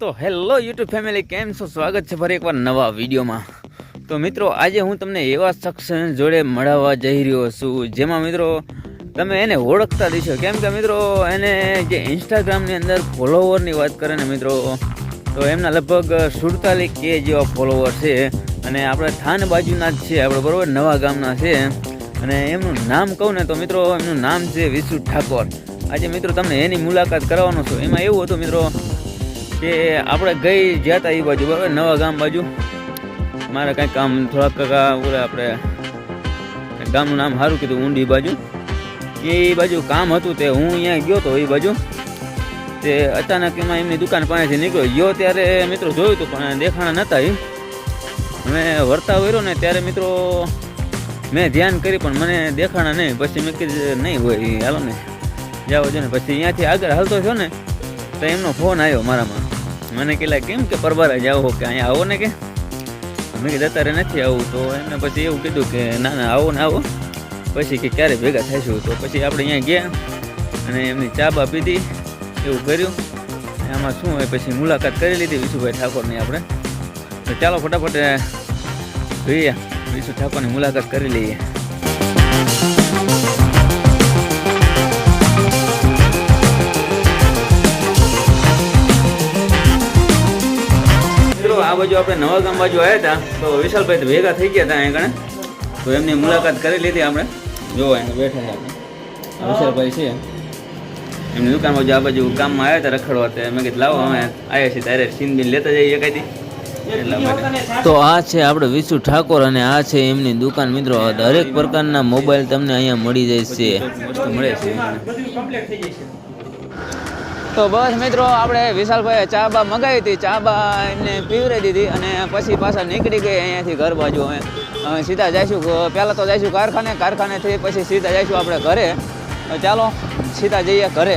તો hello YouTube family, કેમ છો? સ્વાગત છે ફરી એકવાર નવા વિડીયોમાં. તો મિત્રો, આજે હું તમને એવા શખ્સ જોડે મળવા જઈ રહ્યો છું, જેમાં મિત્રો, તમે એને ઓળખતા દેશો કેમ કે મિત્રો, એને જે ઇન્સ્ટાગ્રામની અંદર ફોલોવરની વાત કરે ને મિત્રો, તો એમના લગભગ સુડતાલીસ કે જેવા ફોલોવર છે. અને આપણે થાન બાજુના જ છે, આપણે બરોબર નવા ગામના છે. અને એમનું નામ કહું ને તો મિત્રો, એમનું નામ છે વિશુ ઠાકોર. આજે મિત્રો, તમને એની મુલાકાત કરવાનો છું. એમાં એવું હતું, મિત્રો કે આપણે ગઈ જ્યાં હતા એ બાજુ, બરાબર? નવા ગામ બાજુ. મારે કાંઈક કામ થોડાક ઓલે આપણે ગામનું નામ સારું કીધું, ઊંડી બાજુ. એ બાજુ કામ હતું તે, હું અહીંયા ગયો તો એ બાજુ. તે અચાનક એમાં એમની દુકાન પાસેથી નીકળ્યો. ગયો ત્યારે મિત્રો જોયું હતું પણ દેખાણા નહોતા એ મેં વર્તા વર્યો ને ત્યારે મિત્રો મેં ધ્યાન કરી પણ મને દેખાણા નહીં. પછી મેં કીધું, નહીં હોય હાલો ને. જાઓ જો ને. પછી અહીંયાથી આગળ હાલતો છો ને, તો એમનો ફોન આવ્યો મારામાં. મને કહેલા, કેમ કે પરબારા જાઓ કે અહીંયા આવો ને કે? મેં કીધા અત્યારે નથી આવું. તો એમને પછી એવું કીધું કે, ના ના, આવો ને આવો. પછી કે, ક્યારે ભેગા થઈશું? તો પછી આપણે અહીંયા ગયા અને એમની ચા બા પીધી, એવું કર્યું. આમાં શું હોય, પછી મુલાકાત કરી લીધી વિશુભાઈ ઠાકોરની આપણે. તો ચાલો, ફટાફટ જોઈએ. વિશુ ઠાકોરની મુલાકાત કરી લઈએ. આ બાજુ આપણે નવા ગામ બાજુ આવ્યા હતા તો વિશાલભાઈ તો ભેગા થઈ ગયા હતા અહીંયા કણે તો એમની મુલાકાત કરી લીધી આપણે. જો અહીંયા બેઠા છે આપણે. વિશાલભાઈ છે. એમની દુકાન બાજુ આ બાજુ કામમાં આવ્યા હતા રખડવા તે મેં કીધું લાવો અમે આવ્યા છીએ ત્યારે સીન બીન લેતા જઈએ એટલા માટે. તો આ છે આપણે વિશુ ઠાકોર અને આ છે એમની દુકાન મિત્રો. દરેક પ્રકારના મોબાઈલ તમને અહીંયા મળી જાય છે મળે છે. તો બસ મિત્રો, આપણે વિશાલભાઈએ ચા બા મંગાવી હતી. ચા બા એમને પીવરાઈ દીધી અને પછી પાછા નીકળી ગઈ અહીંયાથી ઘર બાજુ. અમે અમે સીધા જઈશું પહેલાં તો જઈશું કારખાને, કારખાનેથી પછી સીધા જઈશું આપણે ઘરે. ચાલો, સીધા જઈએ ઘરે.